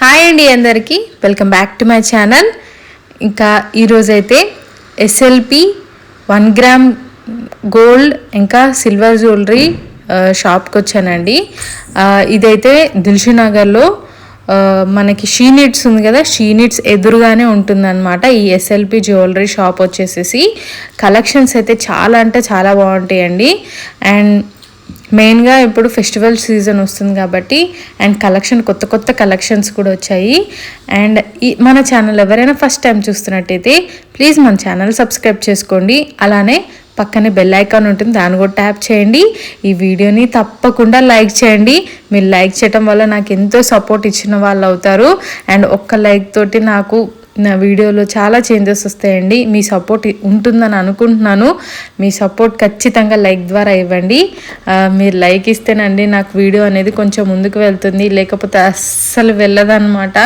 Hi అండి అందరికీ. Welcome back to my channel ఇంకా ఈరోజైతే ఎస్ఎల్పి వన్ గ్రామ్ గోల్డ్ ఇంకా సిల్వర్ జ్యువెలరీ షాప్కి వచ్చానండి ఇదైతే దిల్షునగర్లో మనకి షీ నీడ్స్ ఉంది కదా షీ నీడ్స్ ఎదురుగానే ఉంటుందన్నమాట ఈ ఎస్ఎల్పి జ్యువెలరీ షాప్ వచ్చేసేసి. కలెక్షన్స్ అయితే చాలా అంటే చాలా బాగుంటాయండి. అండ్ మెయిన్గా ఇప్పుడు ఫెస్టివల్ సీజన్ వస్తుంది కాబట్టి అండ్ కలెక్షన్ కొత్త కొత్త కలెక్షన్స్ కూడా వచ్చాయి. అండ్ ఈ మన ఛానల్ ఎవరైనా ఫస్ట్ టైం చూస్తున్నట్టయితే ప్లీజ్ మన ఛానల్ సబ్స్క్రైబ్ చేసుకోండి. అలానే పక్కనే బెల్ ఐకాన్ ఉంటుంది దాన్ని కూడా ట్యాప్ చేయండి. ఈ వీడియోని తప్పకుండా లైక్ చేయండి. మీరు లైక్ చేయడం వల్ల నాకు ఎంతో సపోర్ట్ ఇచ్చిన వాళ్ళు అవుతారు. అండ్ ఒక్క లైక్ తోటి నాకు నా వీడియోలో చాలా చేంజెస్ వస్తాయండి. మీ సపోర్ట్ ఉంటుందని అనుకుంటున్నాను. మీ సపోర్ట్ ఖచ్చితంగా లైక్ ద్వారా ఇవ్వండి. మీరు లైక్ ఇస్తేనండి నాకు వీడియో అనేది కొంచెం ముందుకు వెళ్తుంది. లేకపోతే అస్సలు వెళ్ళదన్నమాట.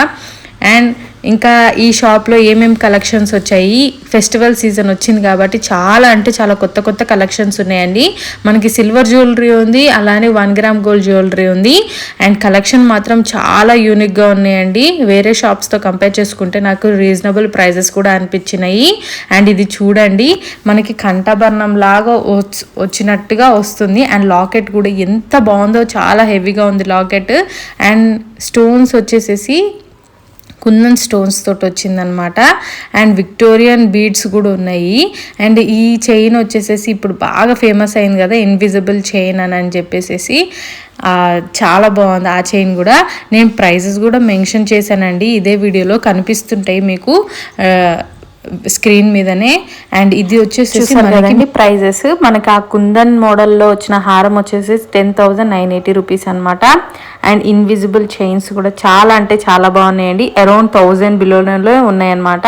అండ్ ఇంకా ఈ షాప్లో ఏమేమి కలెక్షన్స్ వచ్చాయి? ఫెస్టివల్ సీజన్ వచ్చింది కాబట్టి చాలా అంటే చాలా కొత్త కొత్త కలెక్షన్స్ ఉన్నాయండి. మనకి సిల్వర్ జ్యువెలరీ ఉంది అలానే వన్ గ్రామ్ గోల్డ్ జ్యువెలరీ ఉంది. అండ్ కలెక్షన్ మాత్రం చాలా యూనిక్గా ఉన్నాయండి. వేరే షాప్స్తో కంపేర్ చేసుకుంటే నాకు రీజనబుల్ ప్రైజెస్ కూడా అనిపించినాయి. అండ్ ఇది చూడండి మనకి కంఠభరణం లాగా వచ్చినట్టుగా వస్తుంది. అండ్ లాకెట్ కూడా ఎంత బాగుందో చాలా హెవీగా ఉంది లాకెట్ అండ్ స్టోన్స్ వచ్చేసేసి కుందన్ స్టోన్స్ తోటి వచ్చిందనమాట. అండ్ విక్టోరియన్ బీడ్స్ కూడా ఉన్నాయి. అండ్ ఈ చైన్ వచ్చేసేసి ఇప్పుడు బాగా ఫేమస్ అయింది కదా ఇన్విజిబుల్ చైన్ అని అని చెప్పేసేసి. చాలా బాగుంది ఆ చైన్ కూడా. నేను ప్రైజెస్ కూడా మెన్షన్ చేశానండి. ఇదే వీడియోలో కనిపిస్తుంటాయి మీకు. స్క్రీన్ మీదనే. అండ్ ఇది వచ్చేసేసి చూసారు మనకి ప్రైజెస్. మనకి ఆ కుందన్ మోడల్లో వచ్చిన హారం వచ్చేసి ten thousand nine eighty rupees అనమాట అండ్ ఇన్విజిబుల్ చైన్స్ కూడా చాలా అంటే చాలా బాగున్నాయండి. అరౌండ్ థౌజండ్ బిలోలో ఉన్నాయన్నమాట.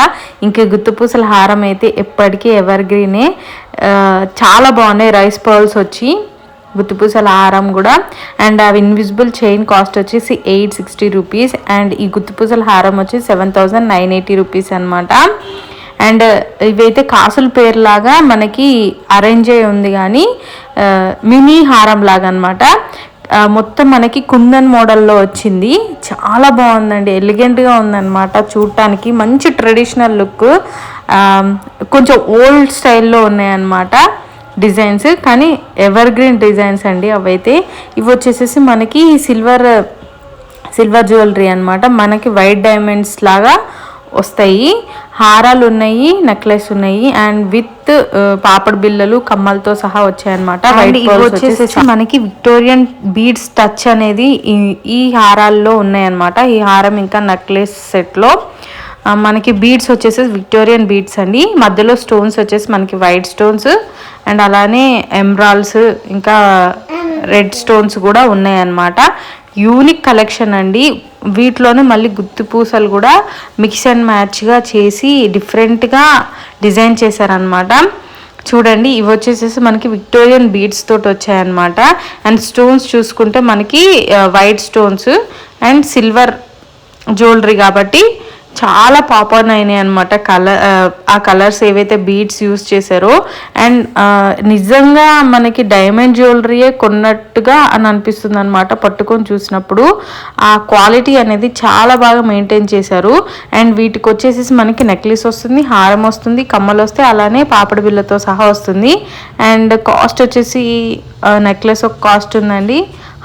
ఇంకా గుత్తుపూసల హారం అయితే ఎప్పటికీ ఎవర్ గ్రీనే చాలా బాగున్నాయి. రైస్ పర్ల్స్ వచ్చి గుత్తుపూసల హారం కూడా. అండ్ అవి ఇన్విజిబుల్ చైన్ కాస్ట్ వచ్చేసి ఎయిట్ సిక్స్టీ రూపీస్ అండ్ ఈ గుత్తుపూసల హారం వచ్చి seven thousand nine eighty rupees అనమాట అండ్ ఇవైతే కాసుల పేరులాగా మనకి అరేంజ్ అయి ఉంది కానీ మినీ హారం లాగా అనమాట మొత్తం మనకి కుందన్ మోడల్లో వచ్చింది. చాలా బాగుందండి. ఎలిగెంట్గా ఉందన్నమాట చూడటానికి. మంచి ట్రెడిషనల్ లుక్ కొంచెం ఓల్డ్ స్టైల్లో ఉన్నాయన్నమాట డిజైన్స్. కానీ ఎవర్ గ్రీన్ డిజైన్స్ అండి అవైతే. ఇవి వచ్చేసేసి మనకి సిల్వర్ సిల్వర్ జ్యువెలరీ అనమాట మనకి వైట్ డైమండ్స్ లాగా వస్తాయి. హారాలు ఉన్నాయి. నెక్లెస్ ఉన్నాయి అండ్ విత్ పాపడ్ బిల్లలు కమ్మలతో సహా వచ్చాయన్నమాట. వైట్ వచ్చేసేసి మనకి విక్టోరియన్ బీడ్స్ టచ్ అనేది ఈ- ఈ హారాల్లో ఉన్నాయన్నమాట. ఈ హారం ఇంకా నెక్లెస్ సెట్లో మనకి బీడ్స్ వచ్చేసి విక్టోరియన్ బీడ్స్ అండి. మధ్యలో స్టోన్స్ వచ్చేసి మనకి వైట్ స్టోన్స్ అండ్ అలానే ఎమ్రాల్స్ ఇంకా రెడ్ స్టోన్స్ కూడా ఉన్నాయన్నమాట. యూనిక్ కలెక్షన్ అండి. వీటిలోనే మళ్ళీ గుత్తి పూసలు కూడా మిక్స్ అండ్ మ్యాచ్గా చేసి డిఫరెంట్గా డిజైన్ చేశారనమాట చూడండి ఇవి వచ్చేసేసి మనకి విక్టోరియన్ బీడ్స్ తోటి వచ్చాయన్నమాట. అండ్ స్టోన్స్ చూసుకుంటే మనకి white stones and silver jewellery కాబట్టి చాలా పాపర్న్ అయినాయి అనమాట కలర్ ఆ కలర్స్ ఏవైతే బీడ్స్ యూస్ చేశారో అండ్ నిజంగా మనకి డైమండ్ జ్యువెలరీయే కొన్నట్టుగా అని అనిపిస్తుంది అనమాట పట్టుకొని చూసినప్పుడు. ఆ క్వాలిటీ అనేది చాలా బాగా మెయింటైన్ చేశారు. అండ్ వీటికి వచ్చేసి మనకి నెక్లెస్ వస్తుంది హారం వస్తుంది కమ్మలు వస్తే అలానే పాపడి బిళ్ళతో సహా వస్తుంది. అండ్ కాస్ట్ వచ్చేసి నెక్లెస్ ఒక కాస్ట్ ఉందండి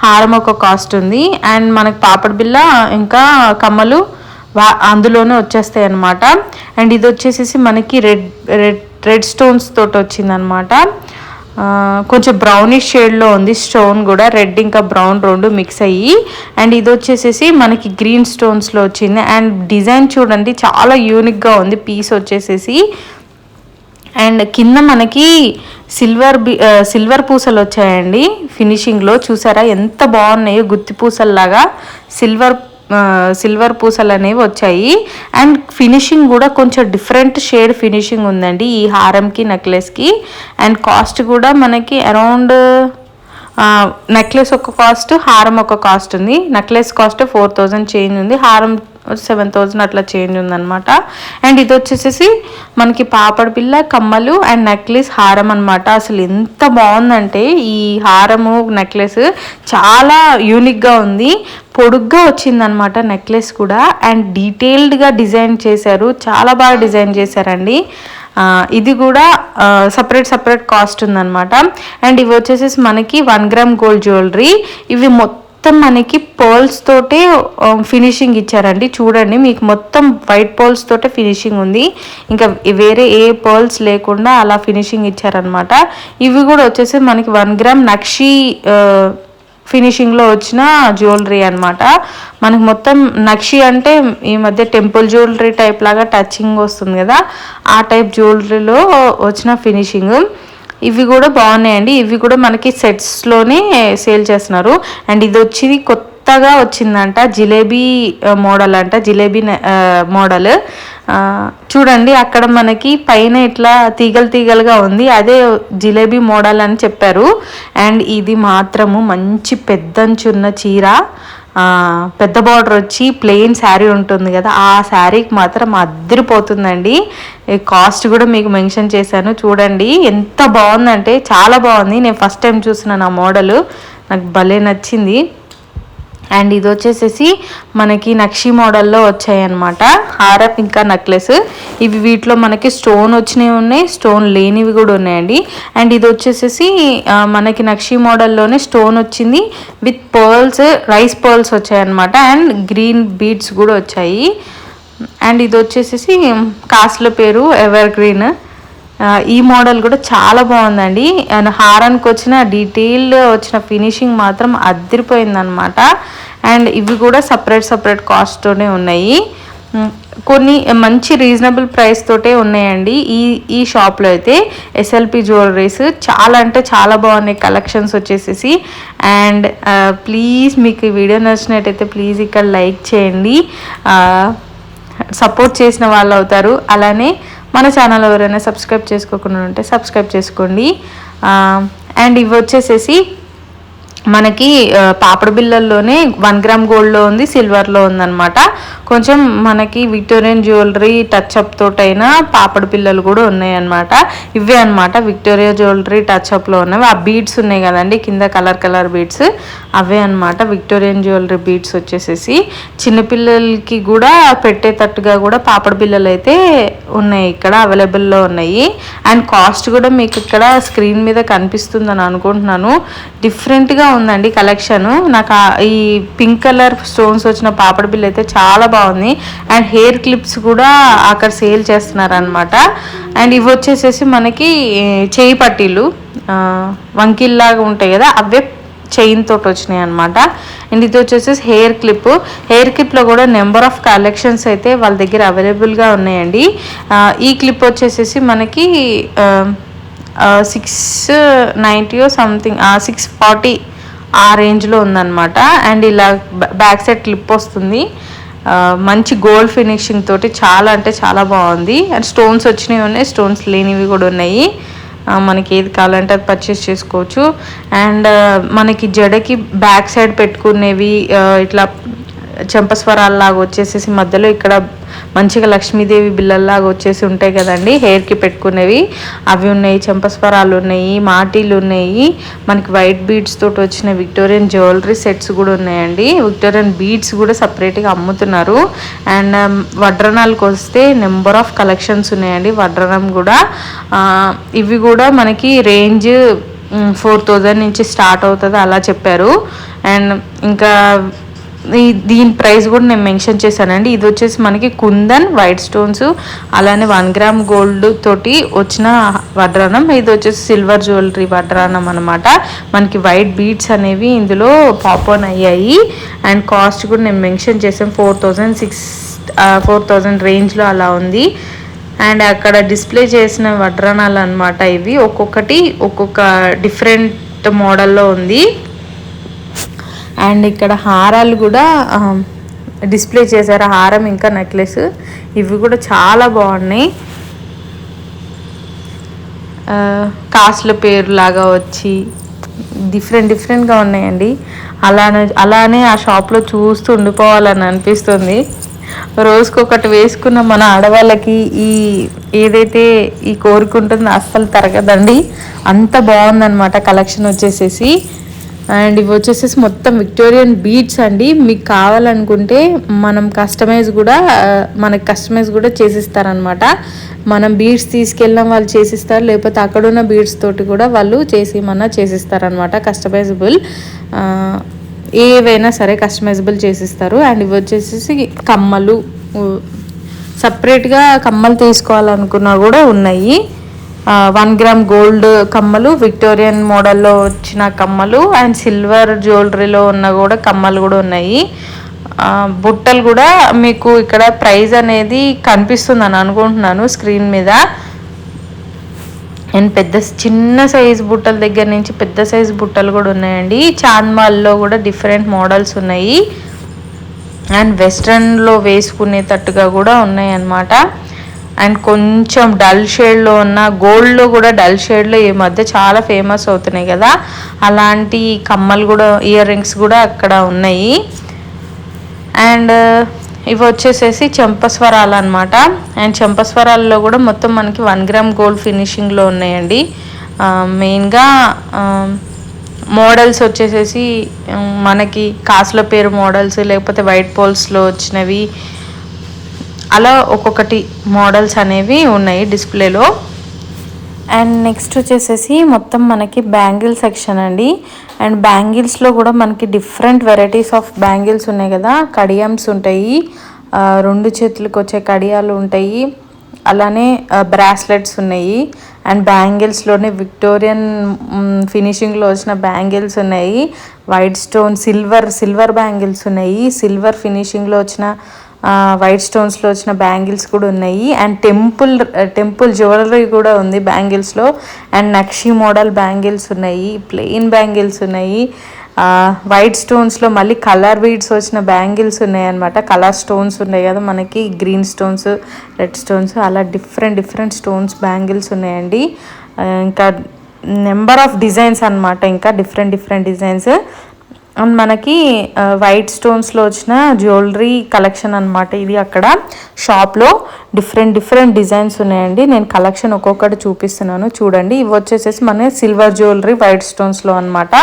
హారం ఒక కాస్ట్ ఉంది. అండ్ మనకి పాపడి బిళ్ళ ఇంకా కమ్మలు అందులోనే వచ్చేస్తాయి అనమాట అండ్ ఇది వచ్చేసేసి మనకి రెడ్ రెడ్ రెడ్ స్టోన్స్ తోటి వచ్చిందనమాట కొంచెం బ్రౌనిష్ షేడ్లో ఉంది స్టోన్ కూడా. రెడ్ ఇంకా బ్రౌన్ రెండు మిక్స్ అయ్యి. అండ్ ఇది వచ్చేసేసి మనకి గ్రీన్ స్టోన్స్లో వచ్చింది. అండ్ డిజైన్ చూడండి చాలా యూనిక్గా ఉంది పీస్ వచ్చేసేసి. అండ్ కింద మనకి సిల్వర్ బి సిల్వర్ పూసలు వచ్చాయండి ఫినిషింగ్లో. చూసారా ఎంత బాగున్నాయో గుత్తి పూసల్లాగా. సిల్వర్ సిల్వర్ పూసలు అనేవి వచ్చాయి. అండ్ ఫినిషింగ్ కూడా కొంచెం డిఫరెంట్ షేడ్ ఫినిషింగ్ ఉందండి ఈ హారంకి నెక్లెస్కి అండ్ కాస్ట్ కూడా మనకి అరౌండ్ నెక్లెస్ ఒక కాస్ట్ హారం ఒక కాస్ట్ ఉంది. Necklace cost four thousand change ఉంది. హారం సెవెన్ థౌజండ్ అట్లా చేంజ్ ఉందన్నమాట. అండ్ ఇది వచ్చేసేసి మనకి పాపడ బిల్ల కమ్మలు అండ్ నెక్లెస్ హారం అనమాట అసలు ఎంత బాగుందంటే ఈ హారము నెక్లెస్ చాలా యూనిక్గా ఉంది. పొడుగ్గా వచ్చిందనమాట నెక్లెస్ కూడా. అండ్ డీటెయిల్డ్గా డిజైన్ చేశారు. చాలా బాగా డిజైన్ చేశారండి. ఇది కూడా సపరేట్ సపరేట్ కాస్ట్ ఉందన్నమాట. అండ్ ఇవి వచ్చేసి మనకి వన్ గ్రామ్ గోల్డ్ జ్యువెలరీ ఇవి మొత్తం మనకి పోల్స్ తోటే ఫినిషింగ్ ఇచ్చారండి. చూడండి మీకు మొత్తం వైట్ పోల్స్ తోటే ఫినిషింగ్ ఉంది. ఇంకా వేరే ఏ పోల్స్ లేకుండా అలా ఫినిషింగ్ ఇచ్చారనమాట ఇవి కూడా వచ్చేసి మనకి వన్ గ్రామ్ నక్షి ఫినిషింగ్లో వచ్చిన జ్యువెలరీ అనమాట మనకు మొత్తం నక్షి అంటే ఈ మధ్య టెంపుల్ జ్యువెలరీ టైప్ లాగా టచింగ్ వస్తుంది కదా ఆ టైప్ జ్యువెలరీలో వచ్చిన ఫినిషింగ్. ఇవి కూడా బాగున్నాయండి. ఇవి కూడా మనకి సెట్స్లోనే సేల్ చేస్తున్నారు. అండ్ ఇది వచ్చి కొత్తగా వచ్చిందంట జిలేబీ మోడల్ అంట. జిలేబీ మోడల్. చూడండి అక్కడ మనకి పైన ఇట్లా తీగలు తీగలుగా ఉంది. అదే జిలేబీ మోడల్ అని చెప్పారు. అండ్ ఇది మాత్రము మంచి పెద్దంచున్న చీర. పెద్ద బార్డర్ వచ్చి ప్లెయిన్ శారీ ఉంటుంది కదా ఆ శారీకి మాత్రం అద్దరిపోతుందండి కాస్ట్ కూడా మీకు మెన్షన్ చేశాను. చూడండి ఎంత బాగుందంటే చాలా బాగుంది. నేను ఫస్ట్ టైం చూసిన నా మోడల్. నాకు భలే నచ్చింది. అండ్ ఇది వచ్చేసేసి మనకి నక్షి మోడల్లో వచ్చాయి అనమాట హారప్ ఇంకా నెక్లెస్. ఇవి వీటిలో మనకి స్టోన్ వచ్చినవి ఉన్నాయి స్టోన్ లేనివి కూడా ఉన్నాయండి. అండ్ ఇది వచ్చేసేసి మనకి నక్షి మోడల్లోనే స్టోన్ వచ్చింది విత్ పర్ల్స్ రైస్ పర్ల్స్ వచ్చాయి అనమాట అండ్ గ్రీన్ బీడ్స్ కూడా వచ్చాయి. అండ్ ఇది వచ్చేసేసి కాస్ట్ల పేరు ఎవర్ గ్రీన్ ఈ మోడల్ కూడా చాలా బాగుందండి. అండ్ హారానికి వచ్చిన డీటెయిల్డ్ వచ్చిన ఫినిషింగ్ మాత్రం అద్దరిపోయిందనమాట అండ్ ఇవి కూడా సపరేట్ సపరేట్ కాస్ట్తోనే ఉన్నాయి. కొన్ని మంచి రీజనబుల్ ప్రైస్ తోటే ఉన్నాయండి. ఈ ఈ షాప్లో అయితే ఎస్ఎల్పి జ్యువెలరీస్ చాలా అంటే చాలా బాగున్నాయి కలెక్షన్స్ వచ్చేసేసి. అండ్ ప్లీజ్ మీకు ఈ వీడియో నచ్చినట్టయితే ప్లీజ్ ఇక్కడ లైక్ చేయండి. సపోర్ట్ చేసిన వాళ్ళు అవుతారు. అలానే మన ఛానల్ ఎవరైనా సబ్స్క్రైబ్ చేసుకోకుండా ఉంటే సబ్స్క్రైబ్ చేసుకోండి. అండ్ ఇవి వచ్చేసేసి మనకి పాపడ బిళ్ళల్లోనే వన్ గ్రామ్ గోల్డ్లో ఉంది సిల్వర్లో ఉందన్నమాట. కొంచెం మనకి విక్టోరియన్ జ్యువెలరీ టచ్అప్ తోటైనా పాపడ పిల్లలు కూడా ఉన్నాయన్నమాట. ఇవే అనమాట విక్టోరియా జ్యువెలరీ టచ్ అప్లో ఉన్నవి. ఆ బీడ్స్ ఉన్నాయి కదండి కింద కలర్ కలర్ బీడ్స్. అవే అన్నమాట విక్టోరియన్ జ్యువెలరీ బీడ్స్ వచ్చేసేసి. చిన్నపిల్లలకి కూడా పెట్టేటట్టుగా కూడా పాపడ బిళ్ళలు అయితే ఉన్నాయి ఇక్కడ అవైలబుల్లో ఉన్నాయి. అండ్ కాస్ట్ కూడా మీకు ఇక్కడ స్క్రీన్ మీద కనిపిస్తుందని అనుకుంటున్నాను. డిఫరెంట్గా ఉందండి కలెక్షన్ నాకు ఈ పింక్ కలర్ స్టోన్స్ వచ్చిన పాపడ బిల్ అయితే చాలా బాగుంది. అండ్ హెయిర్ క్లిప్స్ కూడా అక్కడ సేల్ చేస్తున్నారనమాట అండ్ ఇవి వచ్చేసేసి మనకి చేయి పట్టీలు వంకిల్లాగా ఉంటాయి కదా అవే చైన్ తోటి వచ్చినాయి అనమాట అండ్ ఇది వచ్చేసి హెయిర్ క్లిప్ హెయిర్ క్లిప్లో కూడా నెంబర్ ఆఫ్ కలెక్షన్స్ అయితే వాళ్ళ దగ్గర అవైలబుల్గా ఉన్నాయండి. ఈ క్లిప్ వచ్చేసేసి మనకి సిక్స్ నైంటీయో సంథింగ్ సిక్స్ ఫార్టీ ఆ రేంజ్లో ఉందన్నమాట. అండ్ ఇలా బ్యాక్ సైడ్ క్లిప్ వస్తుంది. మంచి గోల్డ్ ఫినిషింగ్ తోటి చాలా అంటే చాలా బాగుంది. అండ్ స్టోన్స్ వచ్చినవి ఉన్నాయి స్టోన్స్ లేనివి కూడా ఉన్నాయి. మనకి ఏది కావాలంటే అది పర్చేస్ చేసుకోవచ్చు. అండ్ మనకి జడకి బ్యాక్ సైడ్ పెట్టుకునేవి ఇట్లా చెంపస్వరాల్లాగా వచ్చేసేసి మధ్యలో ఇక్కడ మంచిగా లక్ష్మీదేవి బిళ్ళల్లాగా వచ్చేసి ఉంటాయి కదండి హెయిర్కి పెట్టుకునేవి. అవి ఉన్నాయి చెంపస్వరాలు ఉన్నాయి మాటీలు ఉన్నాయి. మనకి వైట్ బీడ్స్ తోటి వచ్చిన విక్టోరియన్ జ్యువెలరీ సెట్స్ కూడా ఉన్నాయండి. విక్టోరియన్ బీడ్స్ కూడా సపరేట్గా అమ్ముతున్నారు. అండ్ um, వడ్రణాలకు వస్తే నెంబర్ ఆఫ్ కలెక్షన్స్ ఉన్నాయండి. వడ్రనం కూడా ఇవి కూడా మనకి రేంజ్ ఫోర్ థౌజండ్ నుంచి స్టార్ట్ అవుతుంది అలా చెప్పారు. అండ్ ఇంకా దీని ప్రైస్ కూడా నేను మెన్షన్ చేశానండి. ఇది వచ్చేసి మనకి కుందన్ వైట్ స్టోన్స్ అలానే వన్ గ్రామ్ గోల్డ్ తోటి వచ్చిన వడ్రానం ఇది వచ్చేసి సిల్వర్ జ్యువెలరీ వడ్రానం అనమాట మనకి వైట్ బీడ్స్ అనేవి ఇందులో పాపాన్ అయ్యాయి. అండ్ కాస్ట్ కూడా నేను మెన్షన్ చేశాను. Four thousand six four thousand రేంజ్లో అలా ఉంది. అండ్ అక్కడ డిస్ప్లే చేసిన వడ్రానాలు అనమాట ఇవి. ఒక్కొక్కటి ఒక్కొక్క డిఫరెంట్ మోడల్లో ఉంది. అండ్ ఇక్కడ హారాలు కూడా డిస్ప్లే చేశారు. హారం ఇంకా నెక్లెస్. ఇవి కూడా చాలా బాగున్నాయి. కాస్ట్ల పేరు లాగా వచ్చి డిఫరెంట్ డిఫరెంట్గా ఉన్నాయండి. అలానే అలానే ఆ షాప్లో చూస్తూ ఉండిపోవాలని అనిపిస్తుంది. రోజుకొకటి వేసుకున్న మన ఆడవాళ్ళకి ఈ ఏదైతే ఈ కోరిక ఉంటుందో అస్సలు తరగదండి. అంత బాగుందన్నమాట కలెక్షన్ వచ్చేసేసి. అండ్ ఇవి వచ్చేసేసి మొత్తం విక్టోరియన్ బీట్స్ అండి. మీకు కావాలనుకుంటే మనం కస్టమైజ్ కూడా ఆ, మనకి కస్టమైజ్ కూడా చేసిస్తారనమాట మనం బీడ్స్ తీసుకెళ్ళిన వాళ్ళు చేసిస్తారు లేకపోతే అక్కడున్న బీడ్స్ తోటి కూడా వాళ్ళు చేసి మన చేసిస్తారనమాట కస్టమైజబుల్ ఏవైనా సరే కస్టమైజబుల్ చేసిస్తారు. అండ్ ఇవి వచ్చేసేసి కమ్మలు సపరేట్గా కమ్మలు తీసుకోవాలనుకున్నా కూడా ఉన్నాయి. వన్ గ్రామ్ గోల్డ్ కమ్మలు విక్టోరియన్ మోడల్లో వచ్చిన కమ్మలు అండ్ సిల్వర్ జ్యువెలరీలో ఉన్న కూడా కమ్మలు కూడా ఉన్నాయి. బుట్టలు కూడా మీకు ఇక్కడ ప్రైజ్ అనేది కనిపిస్తుంది అని అనుకుంటున్నాను స్క్రీన్ మీద. అండ్ పెద్ద చిన్న సైజ్ బుట్టల దగ్గర నుంచి పెద్ద సైజ్ బుట్టలు కూడా ఉన్నాయండి. చాంద్మాల్లో కూడా డిఫరెంట్ మోడల్స్ ఉన్నాయి. అండ్ వెస్ట్రన్లో వేసుకునేటట్టుగా కూడా ఉన్నాయి అన్నమాట అండ్ కొంచెం డల్ షేడ్లో ఉన్న గోల్డ్లో కూడా డల్ షేడ్లో ఈ మధ్య చాలా ఫేమస్ అవుతున్నాయి కదా. అలాంటి కమ్మలు కూడా ఇయర్ రింగ్స్ కూడా అక్కడ ఉన్నాయి. అండ్ ఇవి వచ్చేసేసి చెంపస్వరాలు అనమాట అండ్ చెంపస్వరాల్లో కూడా మొత్తం మనకి వన్ గ్రామ్ గోల్డ్ ఫినిషింగ్లో ఉన్నాయండి. మెయిన్గా మోడల్స్ వచ్చేసేసి మనకి కాసుల పేరు మోడల్స్ లేకపోతే వైట్ పోల్స్లో వచ్చినవి అలా ఒక్కొక్కటి మోడల్స్ అనేవి ఉన్నాయి డిస్ప్లేలో. అండ్ నెక్స్ట్ వచ్చేసేసి మొత్తం మనకి బ్యాంగిల్ సెక్షన్ అండి. అండ్ బ్యాంగిల్స్లో కూడా మనకి డిఫరెంట్ వెరైటీస్ ఆఫ్ బ్యాంగిల్స్ ఉన్నాయి కదా. కడియమ్స్ ఉంటాయి రెండు చేతులకు వచ్చే కడియాలు ఉంటాయి. అలానే బ్రాస్లెట్స్ ఉన్నాయి. అండ్ బ్యాంగిల్స్లోనే విక్టోరియన్ ఫినిషింగ్లో వచ్చిన బ్యాంగిల్స్ ఉన్నాయి. White stone silver silver bangles ఉన్నాయి. సిల్వర్ ఫినిషింగ్లో వచ్చిన వైట్ స్టోన్స్లో వచ్చిన బ్యాంగిల్స్ కూడా ఉన్నాయి. అండ్ టెంపుల్ టెంపుల్ జ్యువెలరీ కూడా ఉంది బ్యాంగిల్స్లో అండ్ నక్షి మోడల్ బ్యాంగిల్స్ ఉన్నాయి ప్లెయిన్ బ్యాంగిల్స్ ఉన్నాయి. వైట్ స్టోన్స్లో మళ్ళీ కలర్ బీడ్స్ వచ్చిన బ్యాంగిల్స్ ఉన్నాయి అనమాట కలర్ స్టోన్స్ ఉన్నాయి కదా మనకి గ్రీన్ స్టోన్స్ రెడ్ స్టోన్స్ అలా డిఫరెంట్ డిఫరెంట్ స్టోన్స్ బ్యాంగిల్స్ ఉన్నాయండి. ఇంకా నెంబర్ ఆఫ్ డిజైన్స్ అనమాట ఇంకా డిఫరెంట్ డిఫరెంట్ డిజైన్స్ అండ్ మనకి వైట్ స్టోన్స్లో వచ్చిన జ్యువెలరీ కలెక్షన్ అనమాట ఇది అక్కడ షాప్లో డిఫరెంట్ డిఫరెంట్ డిజైన్స్ ఉన్నాయండి. నేను కలెక్షన్ ఒక్కొక్కటి చూపిస్తున్నాను. చూడండి ఇవి వచ్చేసేసి మన సిల్వర్ జ్యువెలరీ వైట్ స్టోన్స్లో అనమాట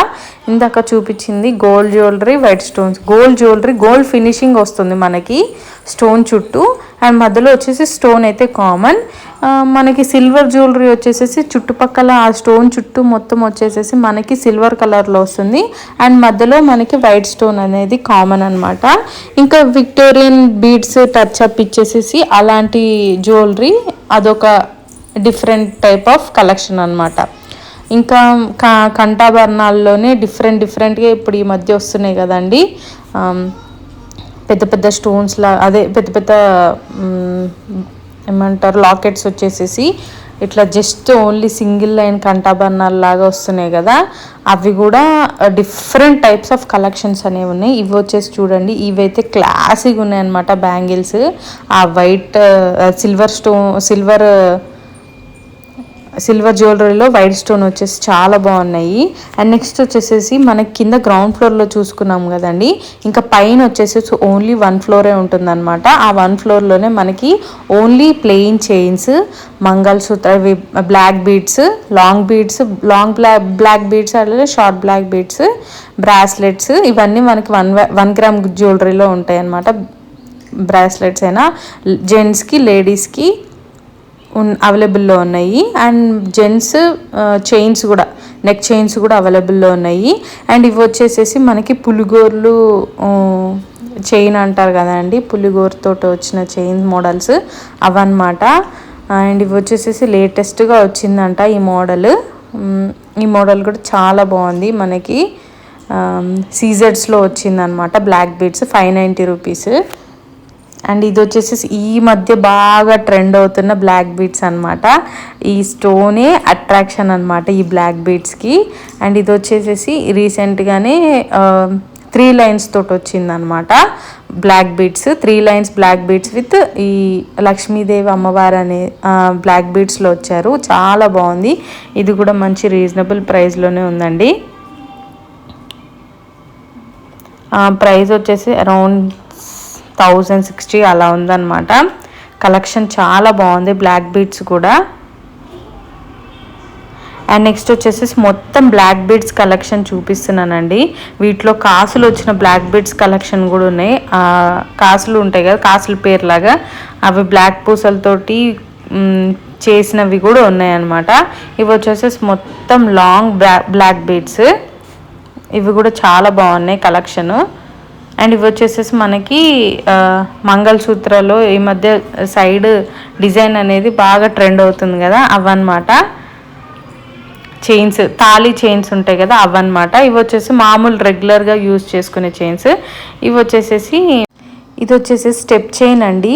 ఇందాక చూపించింది gold jewellery white stones gold jewellery gold finishing వస్తుంది మనకి స్టోన్ చుట్టూ. అండ్ మధ్యలో వచ్చేసి స్టోన్ అయితే కామన్. మనకి సిల్వర్ జ్యువెలరీ వచ్చేసేసి చుట్టుపక్కల ఆ స్టోన్ చుట్టూ మొత్తం వచ్చేసేసి మనకి సిల్వర్ కలర్లో వస్తుంది. అండ్ మధ్యలో మనకి వైట్ స్టోన్ అనేది కామన్ అనమాట ఇంకా విక్టోరియన్ బీడ్స్ టచ్ అప్ ఇచ్చేసేసి అలాంటి జ్యువెలరీ అదొక డిఫరెంట్ టైప్ ఆఫ్ కలెక్షన్ అనమాట ఇంకా క కంఠాభరణాల్లోనే డిఫరెంట్ డిఫరెంట్గా ఇప్పుడు ఈ మధ్య వస్తున్నాయి కదండి. పెద్ద పెద్ద స్టోన్స్ లా అదే పెద్ద పెద్ద ఏమంటారు లాకెట్స్ వచ్చేసేసి ఇట్లా జస్ట్ ఓన్లీ సింగిల్ లైన్ కంఠాభరణాలు లాగా వస్తున్నాయి కదా. అవి కూడా డిఫరెంట్ టైప్స్ ఆఫ్ కలెక్షన్స్ అనేవి ఉన్నాయి. ఇవి వచ్చేసి చూడండి ఇవైతే క్లాసిక్ ఉన్నాయి అనమాట బ్యాంగిల్స్ ఆ white silver stone silver silver జ్యువెలరీలో white stone వచ్చేసి చాలా బాగున్నాయి. అండ్ నెక్స్ట్ వచ్చేసేసి మనకి కింద గ్రౌండ్ ఫ్లోర్లో చూసుకున్నాం కదండి. ఇంకా పైన వచ్చేసేసి ఓన్లీ వన్ ఫ్లోరే ఉంటుందన్నమాట. ఆ వన్ ఫ్లోర్లోనే మనకి only plain chains mangalsutra black beads long beads long black black beads అలాగే షార్ట్ బ్లాక్ బీడ్స్ బ్రాస్లెట్స్ ఇవన్నీ మనకి వన్ వన్ గ్రామ్ జ్యువెలరీలో ఉంటాయి అన్నమాట బ్రాస్లెట్స్ అయినా జెంట్స్కి లేడీస్కి అవైలబుల్లో ఉన్నాయి. అండ్ జెంట్స్ చైన్స్ కూడా నెక్ చైన్స్ కూడా అవైలబుల్లో ఉన్నాయి. అండ్ ఇవి వచ్చేసేసి మనకి పులిగోర్లు చైన్ అంటారు కదండి పులిగోరుతో వచ్చిన చైన్ మోడల్స్ అవన్నమాట. అండ్ ఇవి వచ్చేసేసి లేటెస్ట్గా వచ్చిందంట ఈ మోడల్. ఈ మోడల్ కూడా చాలా బాగుంది. మనకి సీజర్స్లో వచ్చిందనమాట black beads five ninety rupees. And ఇది వచ్చేసి ఈ మధ్య బాగా ట్రెండ్ అవుతున్న బ్లాక్ బీట్స్ అన్నమాట. ఈ స్టోనే అట్రాక్షన్ అన్నమాట ఈ బ్లాక్ బీడ్స్కి అండ్ ఇది వచ్చేసేసి రీసెంట్గానే త్రీ లైన్స్ తోటి వచ్చిందనమాట black beads. Three lines black beads with ఈ లక్ష్మీదేవి అమ్మవారు అనే బ్లాక్ బీట్స్లో వచ్చారు. చాలా బాగుంది. ఇది కూడా మంచి రీజనబుల్ ప్రైస్లోనే ఉందండి. ప్రైస్ వచ్చేసి అరౌండ్ థౌజండ్ సిక్స్టీ అలా ఉందన్నమాట. కలెక్షన్ చాలా బాగుంది బ్లాక్ బీడ్స్ కూడా. అండ్ నెక్స్ట్ వచ్చేసి మొత్తం బ్లాక్ బీడ్స్ కలెక్షన్ చూపిస్తున్నానండి. వీటిలో కాసులు వచ్చిన బ్లాక్ బీడ్స్ కలెక్షన్ కూడా ఉన్నాయి. కాసులు ఉంటాయి కదా కాసుల పేరులాగా. అవి బ్లాక్ పూసలతోటి చేసినవి కూడా ఉన్నాయన్నమాట. ఇవి వచ్చేసి మొత్తం లాంగ్ బ్లాక్ బీడ్స్ ఇవి కూడా చాలా బాగున్నాయి కలెక్షను అండ్ ఇవి వచ్చేసేసి మనకి మంగళసూత్రలో మంగళసూత్రాలు ఈ మధ్య సైడ్ డిజైన్ అనేది బాగా ట్రెండ్ అవుతుంది కదా అవన్నమాట. చైన్స్ తాళీ చైన్స్ ఉంటాయి కదా అవన్నమాట. ఇవి వచ్చేసి మామూలు రెగ్యులర్గా యూజ్ చేసుకునే చైన్స్. ఇవి వచ్చేసేసి ఇది వచ్చేసి స్టెప్ చైన్ అండి.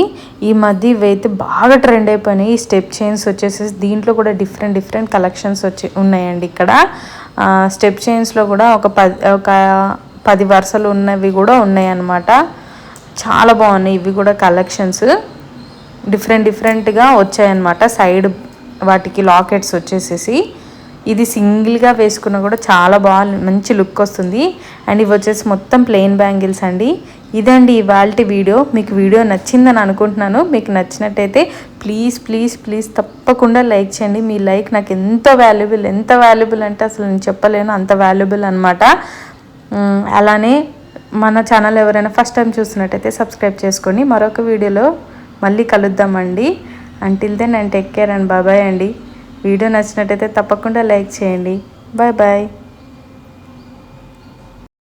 ఈ మధ్య ఇవైతే బాగా ట్రెండ్ అయిపోయినాయి. ఈ స్టెప్ చైన్స్ వచ్చేసేసి దీంట్లో కూడా డిఫరెంట్ డిఫరెంట్ కలెక్షన్స్ వచ్చి ఉన్నాయండి ఇక్కడ. స్టెప్ చైన్స్లో కూడా ఒక పది ఒక పది వరుసలు ఉన్నవి కూడా ఉన్నాయన్నమాట. చాలా బాగున్నాయి. ఇవి కూడా కలెక్షన్స్. డిఫరెంట్ డిఫరెంట్గా వచ్చాయన్నమాట. సైడ్ వాటికి లాకెట్స్ వచ్చేసేసి. ఇది సింగిల్గా వేసుకున్నా కూడా చాలా బాగా మంచి లుక్ వస్తుంది. అండ్ ఇవి వచ్చేసి మొత్తం ప్లెయిన్ బ్యాంగిల్స్ అండి. ఇదండి ఇవాళ వీడియో. మీకు వీడియో నచ్చిందని అనుకుంటున్నాను. మీకు నచ్చినట్టయితే ప్లీజ్ ప్లీజ్ ప్లీజ్ తప్పకుండా లైక్ చేయండి. మీ లైక్ నాకు ఎంత వాల్యుబుల్ ఎంత వాల్యుబుల్ అంటే అసలు నేను చెప్పలేను. అంత వాల్యుబుల్ అనమాట అలానే మన ఛానల్ ఎవరైనా ఫస్ట్ టైం చూస్తున్నట్టయితే సబ్స్క్రైబ్ చేసుకోండి మరొక వీడియోలో మళ్ళీ కలుద్దామండి. Until then and take care and bye bye అండి. వీడియో నచ్చినట్టయితే తప్పకుండా లైక్ చేయండి. Bye bye